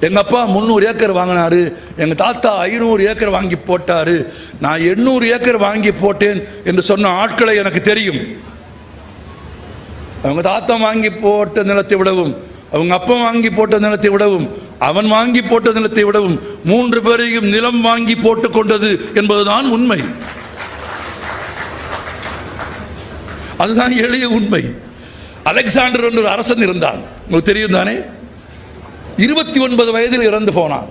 எங்க அப்பா முந்நூறு ஏக்கர் வாங்கினாரு எங்க தாத்தா ஐநூறு ஏக்கர் வாங்கி போட்டாரு நான் எண்ணூறு ஏக்கர் வாங்கி போட்டேன் என்று சொன்ன ஆட்களை எனக்கு தெரியும். அவங்க தாத்தா வாங்கி போட்ட நிலத்தை விடவும் அவங்க அப்பா வாங்கி போட்ட நிலத்தை விடவும் அவன் வாங்கி போட்ட நிலத்தை விடவும் மூன்று பேரையும் நிலம் வாங்கி போட்டுக் கொண்டது என்பதுதான் உண்மை. அதுதான் எளிய உண்மை. அலெக்சாண்டர் என்ற ஒரு அரசன் இருந்தான். உங்களுக்கு தெரியும் தானே? இருபத்தி ஒன்பது வயதில் இறந்து போனான்.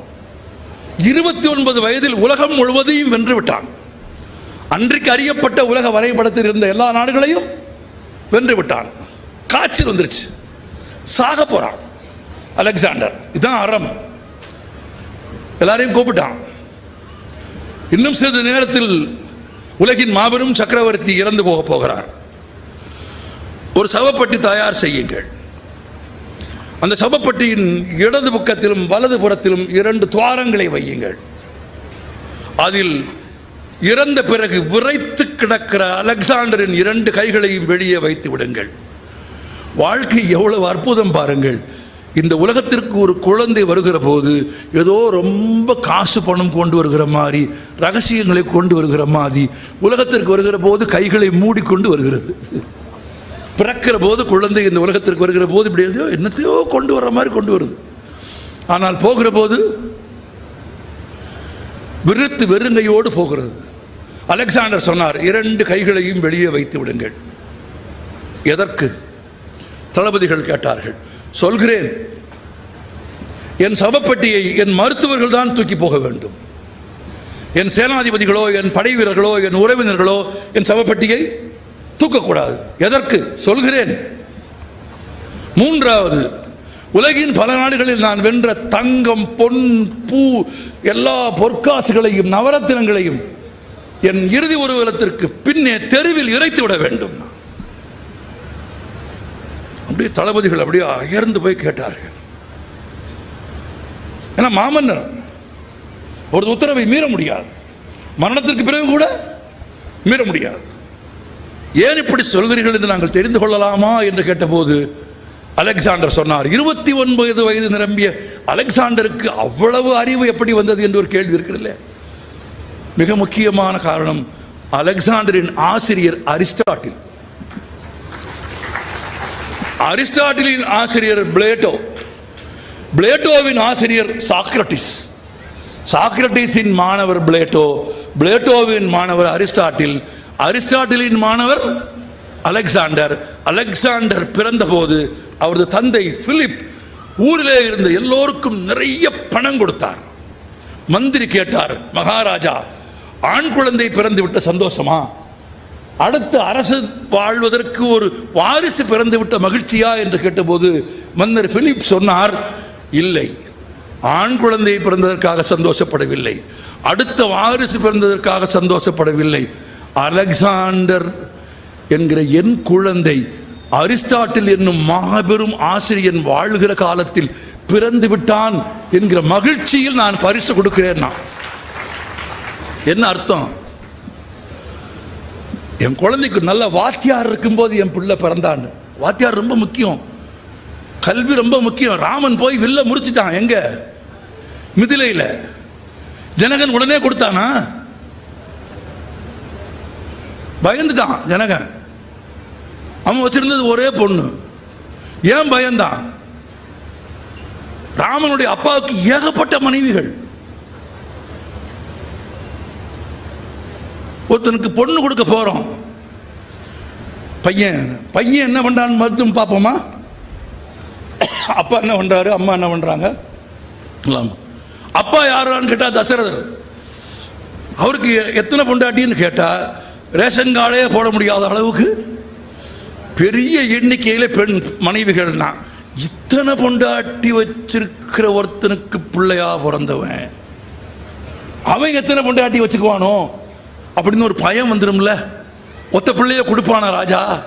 இருபத்தி ஒன்பது வயதில் உலகம் முழுவதையும் வென்று விட்டான். அன்றைக்கு அறியப்பட்ட உலக வரைபடத்தில் இருந்த எல்லா நாடுகளையும் வென்று விட்டான். காய்ச்சல் வந்துருச்சு. சாக போறான். அலெக்சாண்டர். இதுதான் அறம். எல்லாரையும் கூப்பிட்டான். இன்னும் சிறிது நேரத்தில் உலகின் மாபெரும் சக்கரவர்த்தி இறந்து போக போகிறார். ஒரு சவப்பட்டி தயார் செய்யுங்கள். அந்த சவப்பட்டியின் இடது பக்கத்திலும் வலது புறத்திலும் இரண்டு துவாரங்களை வையுங்கள். அதில் இறந்த பிறகு விரைத்து கிடக்கிற அலெக்சாண்டரின் இரண்டு கைகளையும் வெளியே வைத்து விடுங்கள். வாழ்க்கை எவ்வளவு அற்புதம் பாருங்கள். இந்த உலகத்திற்கு ஒரு குழந்தை வருகிற போது ஏதோ ரொம்ப காசு பணம் கொண்டு வருகிற மாதிரி ரகசியங்களை கொண்டு வருகிற மாதிரி உலகத்திற்கு வருகிற போது கைகளை மூடிக்கொண்டு வருகிறது. பிறக்கிற போது குழந்தை இந்த உலகத்திற்கு வருகிற போது இப்படி எதையோ என்னத்தையோ கொண்டு வர்ற மாதிரி கொண்டு வருது. ஆனால் போகிற போது விருத்து வெறுங்கையோடு போகிறது. அலெக்சாண்டர் சொன்னார் இரண்டு கைகளையும் வெளியே வைத்து விடுங்கள். எதற்கு? தளபதிகள் கேட்டார்கள் சொல்கிறேன் என் சவப்பட்டியை என் மருத்துவர்கள் தான் தூக்கி போக வேண்டும். என் சேனாதிபதிகளோ என் படை வீரர்களோ என் உறவினர்களோ என் சவப்பட்டியை தூக்கக்கூடாது. எதற்கு? சொல்கிறேன். மூன்றாவது உலகின் பல நாடுகளில் நான் வென்ற தங்கம் பொன் பூ எல்லா பொற்காசுகளையும் நவரத்தினங்களையும் என் இறுதி உருவலத்திற்கு பின்னே தெருவில் இறைத்து விட வேண்டும். அப்படியே தளபதிகள் அப்படியே அயர்ந்து போய் கேட்டார்கள். ஏன்னா மாமன்னர் ஒரு உத்தரவை மீற முடியாது. மரணத்திற்கு பிறகு கூட மீற முடியாது. ஏன் இப்படி சொல்கிறீர்கள் என்று நாங்கள் தெரிந்து கொள்ளலாமா என்று கேட்டபோது அலெக்சாண்டர் சொன்னார் இருபத்தி ஒன்பது வயது நிரம்பிய அலெக்சாண்டருக்கு அவ்வளவு அறிவு எப்படி வந்தது என்று ஒரு கேள்வி இருக்கிறல்ல மிக முக்கியமான காரணம் அலெக்சாண்டரின் ஆசிரியர் அரிஸ்டாட்டில். அரிஸ்டாட்டிலின் ஆசிரியர் பிளேட்டோ. பிளேட்டோவின் ஆசிரியர் சாக்ரட்டிஸ். சாக்ரட்டிஸின் மாணவர் பிளேட்டோ பிளேட்டோவின் மாணவர் அரிஸ்டாட்டில் அரிஸ்டாட்டிலின் மாணவர் அலெக்சாண்டர். அலெக்சாண்டர் பிறந்தபோது அவரது தந்தை பிலிப் ஊரிலே இருந்த எல்லோருக்கும் நிறைய பணம் கொடுத்தார். மந்திரி கேட்டார் மகாராஜா ஆண் குழந்தை பிறந்து விட்ட சந்தோஷமா? அடுத்து அரசு வாழ்வதற்கு ஒரு வாரிசு பிறந்து விட்ட மகிழ்ச்சியா? என்று கேட்டபோது மன்னர் பிலிப் சொன்னார் இல்லை ஆண் குழந்தை பிறந்ததற்காக சந்தோஷப்படவில்லை. அடுத்த வாரிசு பிறந்ததற்காக சந்தோஷப்படவில்லை. அலெக்சாண்டர் என்கிற என் குழந்தை அரிஸ்டாட்டில் என்னும் மாபெரும் ஆசிரியன் வாழ்கிற காலத்தில் பிறந்து விட்டான் என்கிற மகிழ்ச்சியில் நான் பரிசு கொடுக்கிறேன் நான் என்ன அர்த்தம்? என் குழந்தைக்கு நல்ல வாத்தியார் இருக்கும்போது என் பிள்ளை பிறந்தான்னு. வாத்தியார் ரொம்ப முக்கியம். கல்வி ரொம்ப முக்கியம். ராமன் போய் வில்ல முடிச்சிட்டான் எங்க? மிதிலையில். ஜனகன் உடனே கொடுத்தானா? பயந்துட்டான் ஜனகன். அவன் வச்சிருந்தது ஒரே பொண்ணு. ஏன் பயந்தான் ராமனுடைய அப்பாவுக்கு ஏகப்பட்ட மனைவிகள். ஒருத்தனுக்கு பொண்ணு கொடுக்க போறோம். பையன் பையன் என்ன பண்றான்னு மட்டும் பார்ப்போமா? அப்பா என்ன பண்றாரு? அம்மா என்ன பண்றாங்க? அப்பா யாரான்னு கேட்டா தசரதர். அவருக்கு எத்தனை பொண்டாட்டின்னு கேட்டா ரேஷன் கார்டே போட முடியாத அளவுக்கு பெரிய எண்ணிக்கையில் பெண் மனைவிகள்னா இத்தனை பொண்டாட்டி வச்சிருக்கிற ஒருத்தனுக்கு பிள்ளையா பிறந்தவன். அவன் எத்தனை பொண்டாட்டி வச்சுக்குவானோ? அப்படின்னு ஒரு பயம் வந்துடும்ல ஒத்த பிள்ளைய கொடுப்பான ராஜா?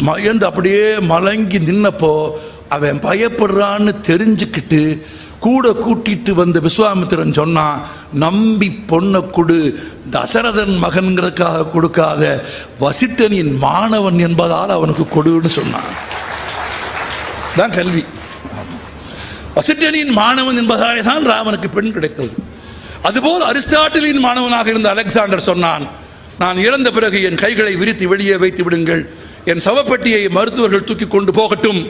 மயந்து அப்படியே மலங்கி நின்னப்போ அவன் பயப்படுறான்னு தெரிஞ்சுக்கிட்டு கூட கூட்டிட்டு வந்த விஸ்வாமித்திரன் சொன்னா நம்பி பொண்ணை கொடு தசரதன் மகன்கிறதுக்காக கொடுக்காத வசித்தனின் மாணவன் என்பதால் அவனுக்கு கொடுன்னு சொன்னான். தான் கல்வி. வசிட்டனின் மாணவன் என்பதாலே தான் ராமனுக்கு பெண் கிடைத்தது. அதுபோல் அரிஸ்டாட்டிலின் மாணவனாக இருந்த அலெக்சாண்டர் சொன்னான் நான் இறந்த பிறகு என் கைகளை விரித்து வெளியே வைத்து விடுங்கள். என் சவப்பெட்டியை மருத்துவர்கள் தூக்கி கொண்டு போகட்டும்.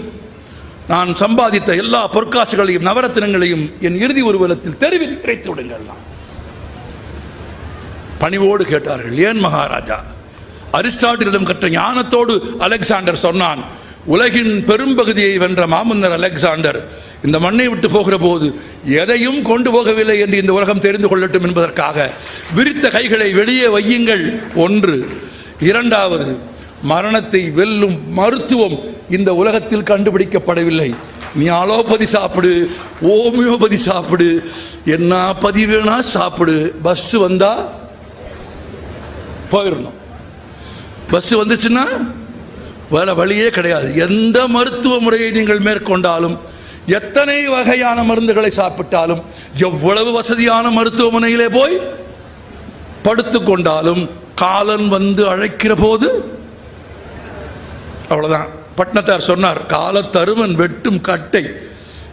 நான் சம்பாதித்த எல்லா பொற்காசுகளையும் நவரத்தினங்களையும் என் இறுதி உருவலத்தில் தெருவில் கிடைத்து விடுங்கள் பணிவோடு கேட்டார்கள் ஏன் மகாராஜா? அரிஸ்டாட்டிலிடம் கற்ற ஞானத்தோடு அலெக்சாண்டர் சொன்னான் உலகின் பெரும்பகுதியை வென்ற மாமன்னர் அலெக்சாண்டர் இந்த மண்ணை விட்டு போகிற போது எதையும் கொண்டு போகவில்லை என்று இந்த உலகம் தெரிந்து கொள்ளட்டும் என்பதற்காக விரித்த கைகளை வெளியே வையுங்கள். ஒன்று. இரண்டாவது மரணத்தை வெல்லும் மருத்துவம் இந்த உலகத்தில் கண்டுபிடிக்கப்படவில்லை. நீ அலோபதி சாப்பிடு ஓமியோபதி சாப்பிடு என்ன பதி வேணா சாப்பிடு. பஸ் வந்தா போயிடணும் பஸ் வந்துச்சுன்னா வேற வழியே கிடையாது. எந்த மருத்துவ முறையை நீங்கள் மேற்கொண்டாலும் எத்தனை வகையான மருந்துகளை சாப்பிட்டாலும் எவ்வளவு வசதியான மருத்துவமனையிலே போய் படுத்துக்கொண்டாலும் காலன் வந்து அழைக்கிற போது அவ்வளோதான் பட்னத்தார் சொன்னார் காலத்தருமன் வெட்டும் கட்டை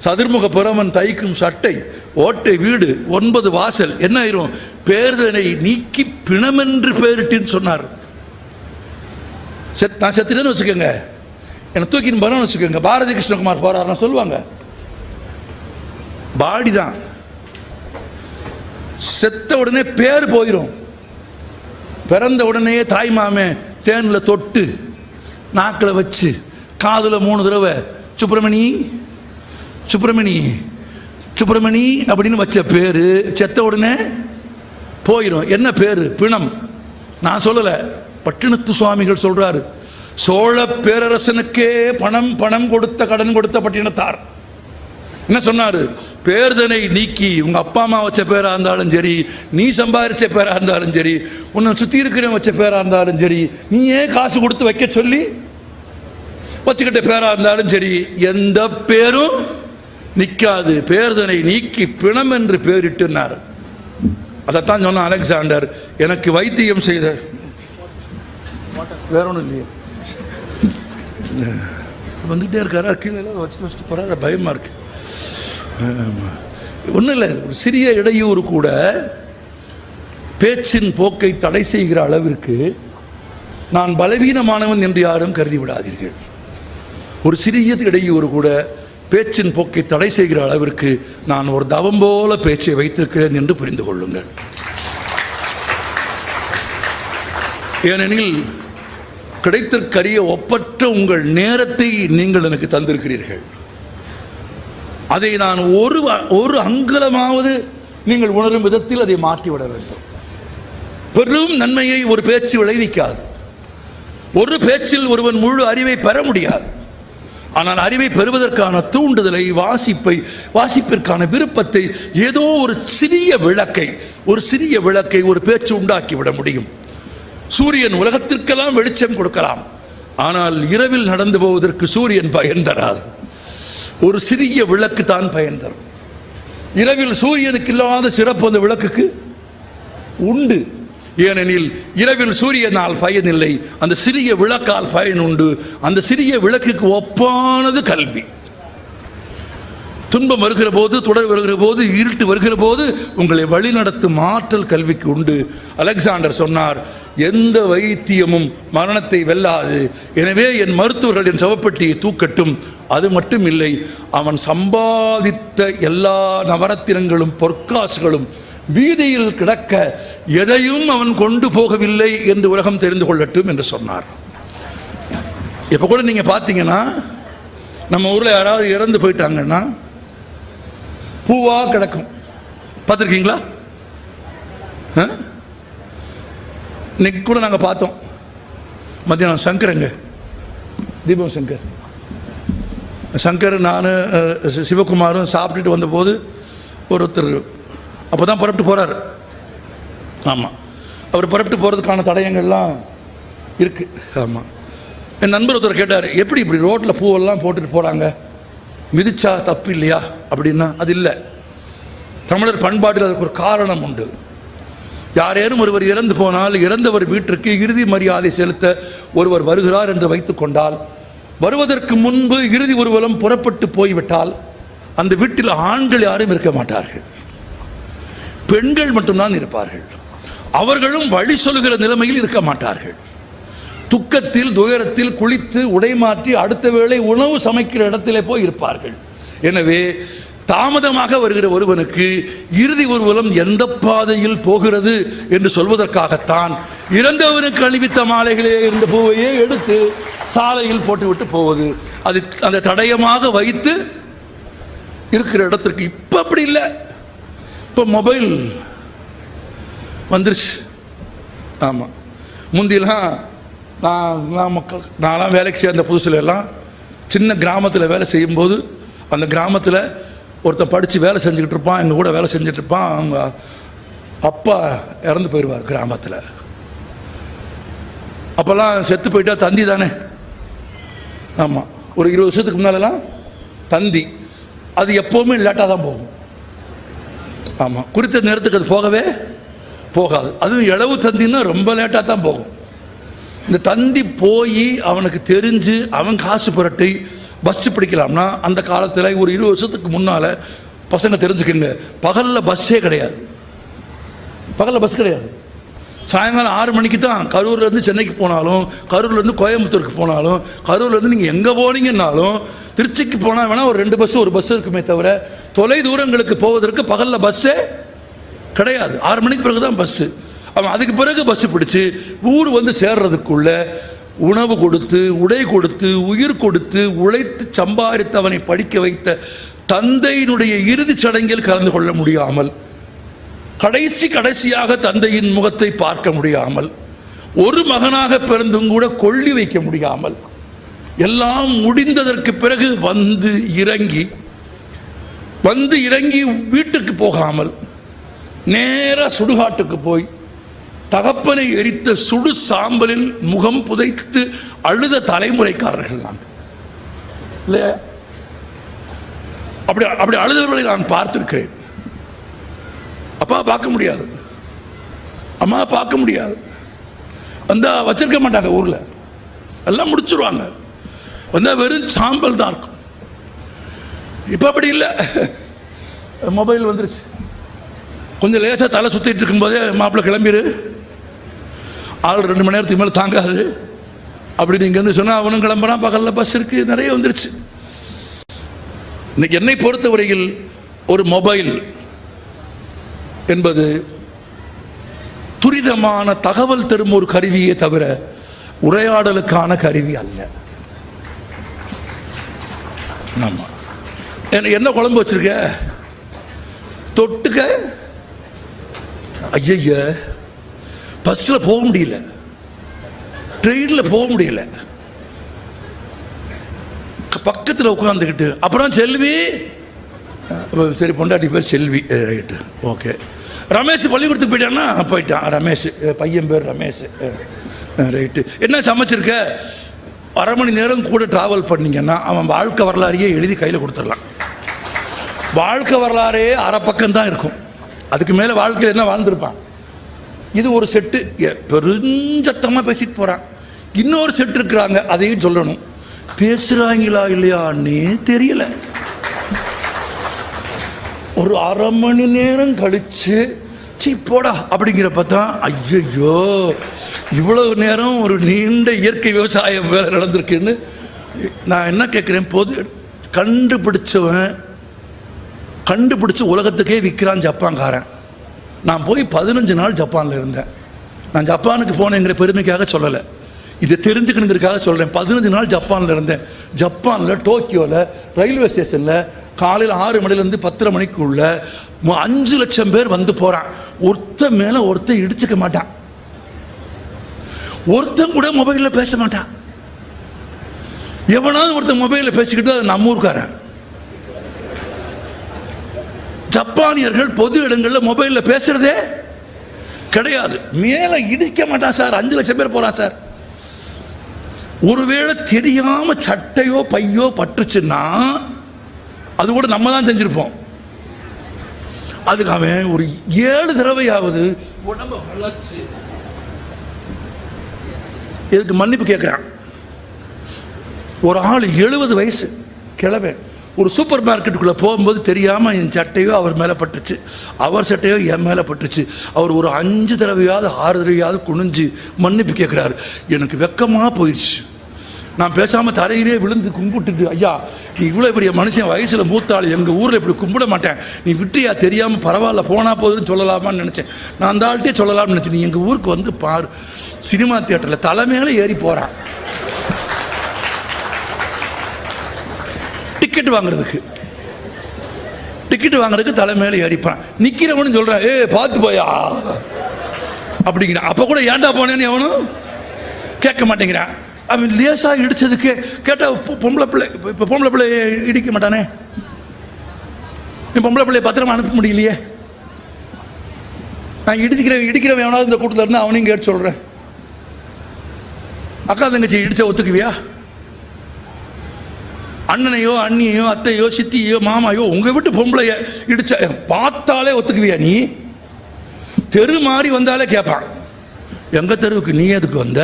சதுர்முக புறவன் தைக்கும் சட்டை ஓட்டை வீடு ஒன்பது வாசல் என்ன ஆயிரும்? பேர்தனை நீக்கி பிணமென்று பேரிட்டின்னு சொன்னார். செத் நான் செத்துட்டேன்னு வச்சுக்கோங்க. என்னை தூக்கின்னு போறேன்னு வச்சுக்கோங்க. பாரதி கிருஷ்ணகுமார் போறாருன்னு சொல்லுவாங்க. பாடி தான் செத்த உடனே பேர் போயிடும் பிறந்த உடனே தாய் மாமே தேனில் தொட்டு நாக்கில் வச்சு காதில் மூணு தடவை சுப்பிரமணி சுப்பிரமணி சுப்பிரமணி அப்படின்னு வச்ச பேர் செத்த உடனே போயிடும் என்ன பேர்? பிணம். நான் சொல்லலை. பட்டினத்து சுவாமிகள் சொல்கிறாரு சோழ பேரரசனுக்கே பணம் பணம் கொடுத்த கடன் கொடுத்த பட்டினத்தார். என்ன சொன்னாரு? பேர்தனை நீக்கி உங்க அப்பா அம்மா வச்ச பேரா இருந்தாலும் சரி நீ சம்பாதிச்ச பேரா இருந்தாலும் சரி உன்னை சுத்தி இருக்கிறவன் வச்ச பேரா இருந்தாலும் சரி நீ ஏன் காசு கொடுத்து வைக்க சொல்லி வச்சுக்கிட்ட பேரா இருந்தாலும் சரி எந்த பேரும் நிற்காது பேர்தனை நீக்கி பிணம் என்று பேரிட்டுனார். அதைத்தான் சொன்ன அலெக்சாண்டர். எனக்கு வைத்தியம் செய்த. வேற ஒன்றும் இல்லையே. வந்துகிட்டே இருக்காரா? கீழே வச்சுட்டு வச்சுட்டு போகிறாரு பயமாக இருக்குது ஒன்றும் இல்லை ஒரு சிறிய இடையூறு கூட பேச்சின் போக்கை தடை செய்கிற அளவிற்கு நான் பலவீனமானவன் என்று யாரும் கருதி விடாதீர்கள். ஒரு சிறிய இடையூறு கூட பேச்சின் போக்கை தடை செய்கிற அளவிற்கு நான் ஒரு தவம் போல பேச்சை வைத்திருக்கிறேன் என்று புரிந்து கொள்ளுங்கள். ஏனெனில் கிடைத்திற்கரிய ஒப்பற்ற உங்கள் நேரத்தை நீங்கள் எனக்கு தந்திருக்கிறீர்கள். அதை நான் ஒரு ஒரு அங்குலமாவது நீங்கள் உணரும் விதத்தில் அதை மாற்றிவிட வேண்டும். பெரும் நன்மையை ஒரு பேச்சு விளைவிக்காது. ஒரு பேச்சில் ஒருவன் முழு அறிவை பெற முடியாது. ஆனால் அறிவை பெறுவதற்கான தூண்டுதலை வாசிப்பை வாசிப்பிற்கான விருப்பத்தை ஏதோ ஒரு சிறிய விளக்கை ஒரு சிறிய விளக்கை ஒரு பேச்சு உண்டாக்கி விட முடியும். சூரியன் உலகத்திற்கெல்லாம் வெளிச்சம் கொடுக்கலாம். ஆனால் இரவில் நடந்து போவதற்கு சூரியன் பயன் தராது. ஒரு சிறிய விளக்கு தான் பயன் தரும். இரவில் சூரியனுக்கு இல்லாத சிறப்பு அந்த விளக்குக்கு உண்டு. ஏனெனில் இரவில் சூரியனால் பயனில்லை அந்த சிறிய விளக்கால் பயன் உண்டு. அந்த சிறிய விளக்குக்கு ஒப்பானது கல்வி. துன்பம் வருகிற போது தொடர் வருகிற போது இருட்டு வருகிற போது உங்களை வழிநடத்தும் ஆற்றல் கல்விக்கு உண்டு. அலெக்சாண்டர் சொன்னார் எந்த வைத்தியமும் மரணத்தை வெல்லாது. எனவே என் மருத்துவர்கள் என் சவப்பட்டியை தூக்கட்டும். அது மட்டும் இல்லை அவன் சம்பாதித்த எல்லா நவரத்தினங்களும் பொற்காசுகளும் வீதியில் கிடக்க எதையும் அவன் கொண்டு போகவில்லை என்று உலகம் தெரிந்து கொள்ளட்டும் என்று சொன்னார். இப்போ கூட நீங்கள் பார்த்தீங்கன்னா நம்ம ஊரில் யாராவது இறந்து போயிட்டாங்கன்னா பூவா கிடக்கும். பார்த்துருக்கீங்களா? ஆ? இன்னைக்கு கூட நாங்கள் பார்த்தோம். மத்தியானம் சங்கருங்க. தீபம் சங்கர். சங்கர் நான் சிவகுமாரும் சாப்பிட்டுட்டு வந்தபோது ஒருத்தர் அப்போ தான் புறப்பட்டு போகிறார் ஆமாம் அவர் புறப்பட்டு போகிறதுக்கான தடயங்கள்லாம் இருக்குது ஆமாம் என் நண்பர் ஒருத்தர் கேட்டார் எப்படி இப்படி ரோட்டில் பூவெல்லாம் போட்டுட்டு போகிறாங்க மிதிச்சா தப்பு இல்லையா அப்படின்னா அது இல்லை. தமிழர் பண்பாட்டில் அதுக்கு ஒரு காரணம் உண்டு. யாரேனும் ஒருவர் இறந்து போனால் இறந்தவர் வீட்டிற்கு இறுதி மரியாதை செலுத்த ஒருவர் வருகிறார் என்று வைத்துக் கொண்டால் வருவதற்கு முன்பு இறுதி ஊர்வலம் புறப்பட்டு போய்விட்டால் அந்த வீட்டில் ஆண்கள் யாரும் இருக்க மாட்டார்கள். பெண்கள் மட்டும்தான் இருப்பார்கள். அவர்களும் வழி சொல்லுகிற நிலைமையில் இருக்க மாட்டார்கள். துக்கத்தில் துயரத்தில் குளித்து உடை மாற்றி அடுத்த வேளை உணவு சமைக்கிற இடத்திலே போய் இருப்பார்கள். எனவே தாமதமாக வருகிற ஒருவனுக்கு இறுதி ஊர்வலம் எந்த பாதையில் போகிறது என்று சொல்வதற்காகத்தான் இறந்தவனுக்கு அணிவித்த மாலைகளே இருந்த பூவையே எடுத்து சாலையில் போட்டுவிட்டு போவது. அது அந்த தடயமாக வைத்து இருக்கிற இடத்திற்கு இப்போ அப்படி இல்லை. இப்போ மொபைல் வந்துருச்சு. ஆமாம் முந்திலாம் நான் நான் மக்கள் நான்லாம் வேலைக்கு சேர்ந்த புதுசில் எல்லாம் சின்ன கிராமத்தில் வேலை செய்யும்போது அந்த கிராமத்தில் ஒருத்தன் படித்து வேலை செஞ்சுக்கிட்டு இருப்பான் எங்கள் கூட வேலை செஞ்சுட்டு இருப்பான் அவங்க அப்பா இறந்து போயிடுவார் கிராமத்தில். அப்போல்லாம் செத்து போயிட்டா தந்தி தானே? ஆமாம் ஒரு இருபது வருஷத்துக்கு முன்னாலெல்லாம் தந்தி. அது எப்போவுமே லேட்டாக தான் போகும். ஆமாம் குறித்த நேரத்துக்கு அது போகவே போகாது. அதுவும் இளவு தந்தின்னா ரொம்ப லேட்டாக தான் போகும். இந்த தந்தி போய் அவனுக்கு தெரிஞ்சு அவன் காசு புரட்டி பஸ் பிடிக்கலாம்னா அந்த காலத்தில் ஒரு இருபது வருஷத்துக்கு முன்னால் பசங்க தெரிஞ்சுக்கிங்க. பகலில் பஸ்ஸே கிடையாது. பகலில் பஸ் கிடையாது. சாயங்காலம் ஆறு மணிக்கு தான் கரூர்லேருந்து சென்னைக்கு போனாலும் கரூர்லேருந்து கோயம்புத்தூருக்கு போனாலும் கரூர்லேருந்து நீங்கள் எங்கே போனீங்கன்னாலும் திருச்சிக்கு போனால் வேணால் ஒரு ரெண்டு பஸ்ஸு ஒரு பஸ் இருக்குமே தவிர தொலை தூரங்களுக்கு போவதற்கு பகலில் பஸ்ஸே கிடையாது. ஆறு மணிக்கு பிறகு தான் பஸ்ஸு அவன் அதுக்கு பிறகு பஸ் பிடிச்சு ஊர் வந்து சேர்றதுக்குள்ள உணவு கொடுத்து உடை கொடுத்து உயிர் கொடுத்து உழைத்து சம்பாதித்தவனை படிக்க வைத்த தந்தையினுடைய இறுதிச் சடங்கில் கலந்து கொள்ள முடியாமல் கடைசி கடைசியாக தந்தையின் முகத்தை பார்க்க முடியாமல் ஒரு மகனாக பிறந்தும் கூட கொள்ளி வைக்க முடியாமல் எல்லாம் முடிந்ததற்கு பிறகு வந்து இறங்கி வந்து இறங்கி வீட்டுக்கு போகாமல் நேராக சுடுகாட்டுக்கு போய் தகப்பனை எரித்த சுடு சாம்பலில் முகம் புதைத்து அழுத தலைமுறைக்காரர்கள் நாங்கள் இல்லையா? அப்படி அப்படி அழுதவர்களை நான் பார்த்திருக்கிறேன். அப்பா பார்க்க முடியாது. அம்மா பார்க்க முடியாது. வந்தா வச்சிருக்க மாட்டாங்க ஊர்ல. எல்லாம் முடிச்சிருவாங்க. வந்தா வெறும் சாம்பல் தான் இருக்கும். இப்போ அப்படி இல்லை. மொபைல் வந்துருச்சு. கொஞ்சம் லேசாக தலை சுற்றிட்டு இருக்கும்போதே மாப்பிள்ளை கிளம்பிடு ஆள் ரெண்டு மணி நேரத்துக்கு மேலே தாங்காது. அப்படி இங்கேருந்து வந்து சொன்னால் அவனும் கிளம்புறான் பகலில் பஸ் இருக்குது நிறைய வந்துருச்சு. இன்னைக்கு என்னை பொறுத்தவரையில் ஒரு மொபைல் என்பது துரிதமான தகவல் தரும் ஒரு கருவியே தவிர உரையாடலுக்கான கருவி அல்ல. ஆமாம் என்ன என்ன குழம்பு வச்சிருக்க? தொட்டுக்க? ஐய பஸ்ஸில் போக முடியல. ட்ரெயினில் போக முடியல. பக்கத்தில் உட்காந்துக்கிட்டு அப்புறம் செல்வி. சரி பொண்டாட்டி பேர் செல்வி. ரைட்டு. ஓகே. ரமேஷ் பள்ளிக்கூடத்துக்கு போயிட்டான்னா? போயிட்டான். ரமேஷ் பையன் பேர் ரமேஷ். ரைட்டு. என்ன சமைச்சிருக்க? அரை மணி நேரம் கூட ட்ராவல் பண்ணீங்கன்னா அவன் வாழ்க்கை வரலாறையே எழுதி கையில் கொடுத்துடலாம். வாழ்க்கை வரலாறே அரை பக்கம் தான் இருக்கும். அதுக்கு மேலே வாழ்க்கையில் என்ன வாழ்ந்திருப்பான்? இது ஒரு செட்டு. எ- பெருஞ்சத்தமாக பேசிட்டு போகிறான் இன்னொரு செட் இருக்கிறாங்க அதையும் சொல்லணும். பேசுகிறாங்களா இல்லையான்னே தெரியல. ஒரு அரை மணி நேரம் கழிச்சு சீ போடா அப்படிங்கிறப்ப தான் ஐயையோ இவ்வளவு நேரம் ஒரு நீண்ட இயற்கை விவசாயம் வேலை நடந்திருக்குன்னு நான் என்ன கேட்குறேன் பொது கண்டுபிடிச்சவன் கண்டுபிடிச்சு உலகத்துக்கே விற்கிறான் ஜப்பான்காரன். நான் போய் பதினஞ்சு நாள் ஜப்பானில் இருந்தேன். நான் ஜப்பானுக்கு போனேங்கிற பெருமைக்காக சொல்லலை. இதை தெரிஞ்சுக்கணுங்கிறதுக்காக சொல்கிறேன் பதினஞ்சு நாள் ஜப்பானில் இருந்தேன். ஜப்பானில் டோக்கியோவில் ரயில்வே ஸ்டேஷனில் காலையில் ஆறு மணிலேருந்து பத்தரை மணிக்குள்ள அஞ்சு லட்சம் பேர் வந்து போகிறான் ஒருத்தன் மேலே ஒருத்தன் இடிச்சுக்க மாட்டான். ஒருத்தன் கூட மொபைலில் பேச மாட்டான். எவனாவது ஒருத்தன் மொபைலில் பேசிக்கிட்டு அது நம்ம ஊருக்காரன். ஜப்பானியர்கள் பொது இடங்களில் மொபைலில் பேசுறதே கிடையாது. மேலே இடிக்க மாட்டான் சார். அஞ்சு லட்சம் பேர் போகிறான் சார். ஒருவேளை தெரியாம சட்டையோ பையோ பட்டுச்சுன்னா அது கூட நம்ம தான் செஞ்சிருப்போம். அதுக்கு அவன் ஒரு ஏழு தடவையாவது உடம்ப வளர்ச்சி இதுக்கு மன்னிப்பு கேட்குறான் ஒரு ஆள் எழுபது வயசு கிழவன். ஒரு சூப்பர் மார்க்கெட்டுக்குள்ளே போகும்போது தெரியாமல் என் சட்டையோ அவர் மேலே பட்டுச்சு அவர் சட்டையோ என் மேலே பட்டுச்சு அவர் ஒரு அஞ்சு தடவையாவது ஆறு தடவையாவது குனிஞ்சு மன்னிப்பு கேட்குறாரு எனக்கு வெக்கமாக போயிடுச்சு நான் பேசாமல் தரையிலே விழுந்து கும்பிட்டுட்டு ஐயா நீ இவ்வளோ பெரிய மனுஷன் வயசில் மூத்தாள் எங்கள் ஊரில் இப்படி கும்பிட மாட்டேன். நீ விட்டியா தெரியாமல் பரவாயில்ல போனால் போதுன்னு சொல்லலாமான்னு நினச்சேன். நான் அந்த ஆள்கிட்டே சொல்லலாம்னு நினச்சேன். நீ எங்கள் ஊருக்கு வந்து பார். சினிமா தியேட்டரில் தலை மேலே ஏறி போகிறான் டிக்கெட் வாங்குறதுக்கு. டிக்கெட் வாங்குறதுக்கு தலை மேலே ஏறிப்பான். நிக்கிறவனு சொல்றான் ஏ பார்த்து போயா? அப்படிங்கிறான் அப்ப கூட ஏன்டா போனேன்னு எவனும் கேட்க மாட்டேங்கிறான். அவன் லேசா இடிச்சதுக்கு கேட்டா பொம்பளை பிள்ளை இப்ப- பொம்பளை பிள்ளை இடிக்க மாட்டானே? என் பொம்பளை பிள்ளைய பத்திரமா அனுப்ப முடியலையே? நான் இடிக்கிறவன் இடிக்கிறவன் எவனாவது இந்த கூட்டத்தில் இருந்தால் அவனையும் கேட்டு சொல்றேன். அக்கா தங்கச்சி இடிச்ச ஒத்துக்குவியா? அண்ணனையோ அண்ணியோ அத்தையோ சித்தியோ மாமாயோ உங்க வீட்டு பொம்பளைய இடிச்ச பார்த்தாலே ஒத்துக்குவியா நீ? தெரு மாறி வந்தாலே கேட்பான் எங்க தெருவுக்கு நீ எதுக்கு வந்த?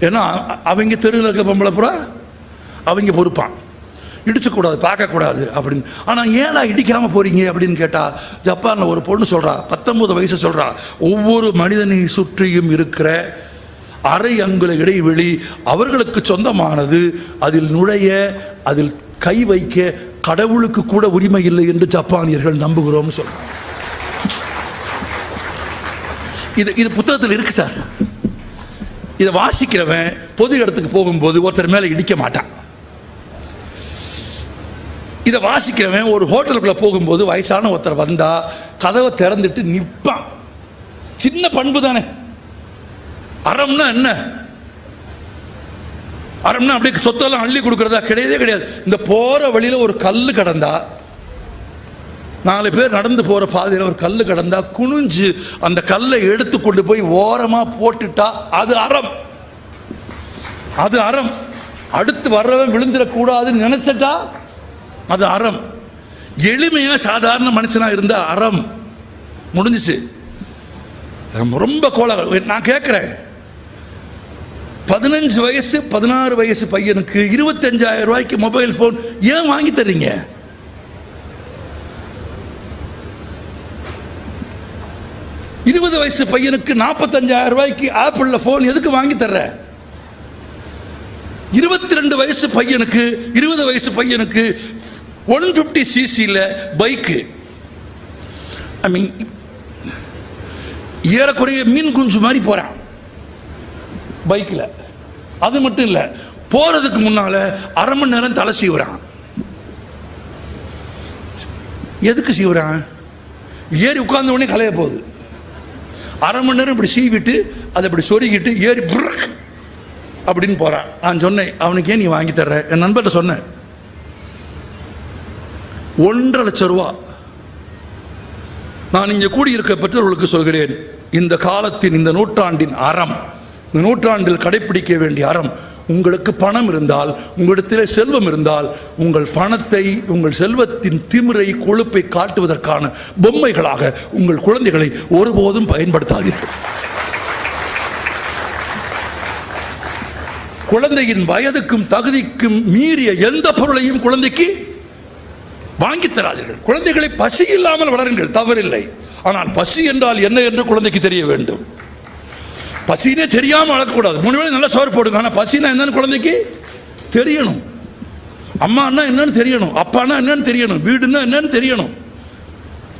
ஏன்னா அவங்க தெருவில் இருக்க பொம்பளை புறா அவங்க பொறுப்பான். இடிச்சக்கூடாது பார்க்கக்கூடாது அப்படின்னு. ஆனால் ஏன்டா இடிக்காமல் போறீங்க அப்படின்னு கேட்டா ஜப்பானில் ஒரு பொண்ணு சொல்றா பத்தொன்பது வயசு சொல்றா ஒவ்வொரு மனிதனை சுற்றியும் இருக்கிற அரை அங்குல இடைவெளி அவர்களுக்கு சொந்தமானது. அதில் நுழைய அதில் கை வைக்க கடவுளுக்கு கூட உரிமை இல்லை என்று ஜப்பானியர்கள் நம்புகிறோம்னு சொல்றாங்க. இது இது புத்தகத்தில் இருக்கு சார். இதை வாசிக்கிறவன் பொது இடத்துக்கு போகும்போது ஒருத்தர் மேலே இடிக்க மாட்டான். இதை வாசிக்கிறவன் ஒரு ஹோட்டலுக்குள்ள போகும்போது வயசான ஒருத்தர் வந்தா கதவை திறந்துட்டு நிற்பான் சின்ன பண்பு தானே. அறம்னா என்ன? அறம்னா அப்படியே சொத்தெல்லாம் அள்ளி கொடுக்கறதா கிடையவே கிடையாது. இந்த போற வழியில ஒரு கல்லு கடந்தா நாலு பேர் நடந்து போற பாதையில் ஒரு கல் கடந்தா குனிஞ்சு அந்த கல்லை எடுத்து கொண்டு போய் ஓரமா போட்டுட்டா அது அறம். அது அறம். அடுத்து வர்றவன் விழுந்துடக்கூடாதுன்னு நினைச்சிட்டா அது அறம். எளிமையா சாதாரண மனுஷனா இருந்தா அறம். முடிஞ்சுச்சு. ரொம்ப கோலாகலம் நான் கேட்குறேன் பதினஞ்சு வயசு பதினாறு வயசு பையனுக்கு இருபத்தஞ்சாயிரம் ரூபாய்க்கு மொபைல் ஃபோன் ஏன் வாங்கி தர்றீங்க இருபது வயசு பையனுக்கு நாற்பத்தஞ்சாயிரம் ரூபாய்க்கு ஆப்பிளில் ஃபோன் எதுக்கு வாங்கி தர்ற? இருபத்தி ரெண்டு வயசு பையனுக்கு இருபது வயசு பையனுக்கு ஒன் ஃபிஃப்டி சிசியில் பைக்கு ஐ மீன் ஏறக்குறைய மீன் குஞ்சு மாதிரி போகிறான் பைக்கில் அது மட்டும் இல்லை போகிறதுக்கு முன்னால் அரை மணி நேரம் தலை சீவுறான். எதுக்கு சீவுறான்? ஏறி உட்கார்ந்த உடனே கலைய போகுது. அரை மணி நேரம் இப்படி சீவிட்டு அதை இப்படி சொருகிட்டு ஏறி புர்க் அப்படின்னு போகிறான் நான் சொன்னேன் அவனுக்கு ஏன் நீ வாங்கி தர்ற? என் நண்பர்கிட்ட சொன்னேன். ஒன்றரை லட்சம் ரூபா. நான் இங்கே கூடியிருக்க பெற்றோர்களுக்கு சொல்கிறேன் இந்த காலத்தின் இந்த நூற்றாண்டின் அறம் இந்த நூற்றாண்டில் கடைப்பிடிக்க வேண்டிய அறம் உங்களுக்கு பணம் இருந்தால் உங்களிடத்திலே செல்வம் இருந்தால் உங்கள் பணத்தை உங்கள் செல்வத்தின் திமிரை கொழுப்பை காட்டுவதற்கான பொம்மைகளாக உங்கள் குழந்தைகளை ஒருபோதும் பயன்படுத்தாதீர்கள். குழந்தையின் வயதுக்கும் தகுதிக்கும் மீறிய எந்த பொருளையும் குழந்தைக்கு வாங்கி தராதீர்கள். குழந்தைகளை பசி இல்லாமல் வளருங்கள் தவறில்லை. ஆனால் பசி என்றால் என்ன என்று குழந்தைக்கு தெரிய வேண்டும். பசினே தெரியாமல் வளர்க்கக்கூடாது. மூணு வேளை நல்லா சோறு போடுங்க. ஆனால் பசினா என்னன்னு குழந்தைக்கு? தெரியணும். அம்மான்னா என்னன்னு தெரியணும். அப்பானா என்னன்னு தெரியணும். வீடுன்னா என்னன்னு தெரியணும்.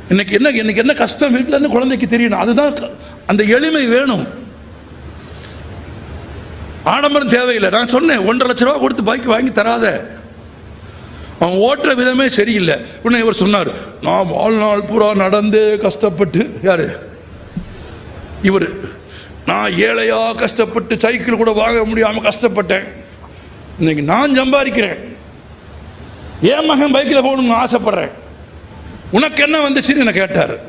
இன்னைக்கு என்ன இன்னைக்கு என்ன கஷ்டம் வீட்டில் இருந்து குழந்தைக்கு தெரியணும். அதுதான் க- அந்த எளிமை வேணும். ஆடம்பரம் தேவையில்லை. நான் சொன்னேன் ஒன்றரை லட்ச ரூபா கொடுத்து பைக் வாங்கி தராத. அவன் ஓட்டுற விதமே சரியில்லை. உடனே இவர் சொன்னார் நான் வாழ்நாள் பூரா நடந்தே கஷ்டப்பட்டு யாரு? இவர் நான் ஏழையா கஷ்டப்பட்டு சைக்கிள் கூட வாங்க முடியாமல் கஷ்டப்பட்டேன். இன்னைக்கு நான் சம்பாதிக்கிறேன். என் மகன் பைக்கில் போகணும்னு ஆசைப்படுறேன். உனக்கு என்ன வந்துச்சுன்னு என்னை கேட்டார்.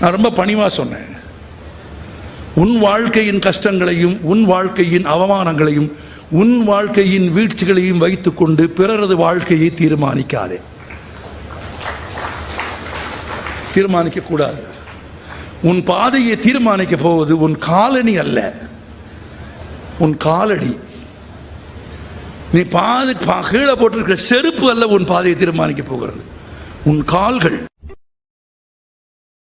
நான் ரொம்ப பணிவாக சொன்னேன். உன் வாழ்க்கையின் கஷ்டங்களையும் உன் வாழ்க்கையின் அவமானங்களையும் உன் வாழ்க்கையின் வீழ்ச்சிகளையும் வைத்துக்கொண்டு பிறரது வாழ்க்கையை தீர்மானிக்காதே. தீர்மானிக்க கூடாது. உன் பாதையை தீர்மானிக்க போவது உன் காலணி அல்ல. உன் காலடி. நீ பாது பா- கீழே போட்டிருக்கிற செருப்பு அல்ல உன் பாதையை தீர்மானிக்க போகிறது. உன் கால்கள்.